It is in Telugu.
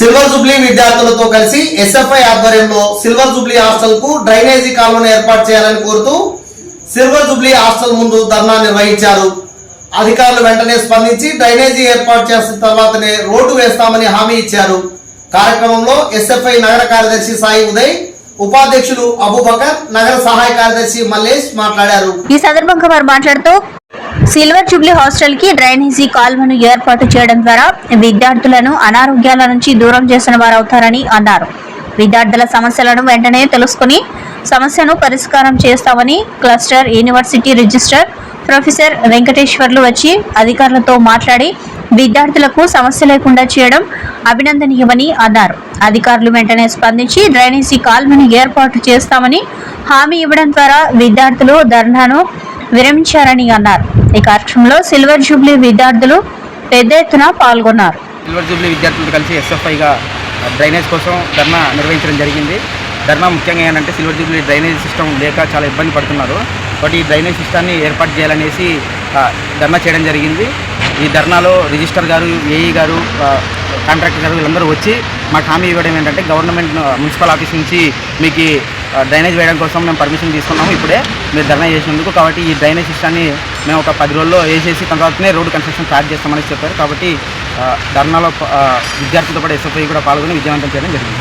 సిల్వర్ జూబ్లీ విద్యార్థులతో కలిసి ఎస్ఎఫ్ఐ ఆధ్వర్యంలో సిల్వర్ జూబ్లీ హాస్టల్కు డ్రైనేజీ కాలువను ఏర్పాటు చేయాలని కోరుతూ సిల్వర్ జూబ్లీ హాస్టల్ ముందు ధర్నా నిర్వహించారు. అధికారులు వెంటనే స్పందించి డ్రైనేజీ ఏర్పాటు చేసిన తర్వాతనే రోడ్డు వేస్తామని హామీ ఇచ్చారు. కార్యక్రమంలో ఎస్ఎఫ్ఐ నగర కార్యదర్శి సాయి ఉదయ్ ఉపాధ్యక్షులు అబూబకర్ నగర సహాయ కార్యదర్శి మల్లేష్ మాట్లాడారు. ఈ సందర్భంగా వారు మాట్లాడుతూ సిల్వర్ జూబ్లీ హాస్టల్కి డ్రైనేజీ కాల్వను ఏర్పాటు చేయడం ద్వారా విద్యార్థులను అనారోగ్యాల నుంచి దూరం చేసిన వారు అవుతారని అన్నారు. విద్యార్థుల సమస్యలను వెంటనే తెలుసుకుని సమస్యను పరిష్కారం చేస్తామని cluster university registrar professor Venkateswarlu వచ్చి అధికారులతో మాట్లాడి విద్యార్థులకు సమస్య లేకుండా చేయడం అభినందనీయమని అన్నారు. అధికారులు వెంటనే స్పందించి డ్రైనేజీ కాల్వను ఏర్పాటు చేస్తామని హామీ ఇవ్వడం ద్వారా విద్యార్థులు ధర్నాను విరమించారని అన్నారు. ఈ కార్యక్రమంలో సిల్వర్ జూబ్లీ విద్యార్థులు పెద్ద ఎత్తున పాల్గొన్నారు. సిల్వర్ జూబ్లీ విద్యార్థులతో కలిసి ఎస్ఎఫ్ఐగా డ్రైనేజ్ కోసం ధర్నా నిర్వహించడం జరిగింది. ధర్నా ముఖ్యంగా ఏంటంటే సిల్వర్ జూబ్లీ డ్రైనేజ్ సిస్టమ్ లేక చాలా ఇబ్బంది పడుతున్నారు. బట్ ఈ డ్రైనేజ్ సిస్టాన్ని ఏర్పాటు చేయాలనేసి ధర్నా చేయడం జరిగింది. ఈ ధర్నాలో రిజిస్టర్ గారు ఏఈ గారు కాంట్రాక్టర్ గారు వీళ్ళందరూ వచ్చి మాకు హామీ ఇవ్వడం ఏంటంటే గవర్నమెంట్ మున్సిపల్ ఆఫీస్ నుంచి మీకు డ్రైనేజ్ వేయడం కోసం మేము పర్మిషన్ తీసుకున్నాము ఇప్పుడే. మీరు ధర్నా చేసినందుకు కాబట్టి ఈ డ్రైనేజ్ సిస్టాన్ని మేము ఒక పది రోజుల్లో వేసేసి తర్వాతనే రోడ్డు కన్స్ట్రక్షన్ స్టార్ట్ చేస్తామని చెప్పారు. కాబట్టి ధర్నాలో విద్యార్థులతో పాటు ఎస్ఎఫ్ఐ కూడా పాల్గొని విజయవంతం చేయడం జరిగింది.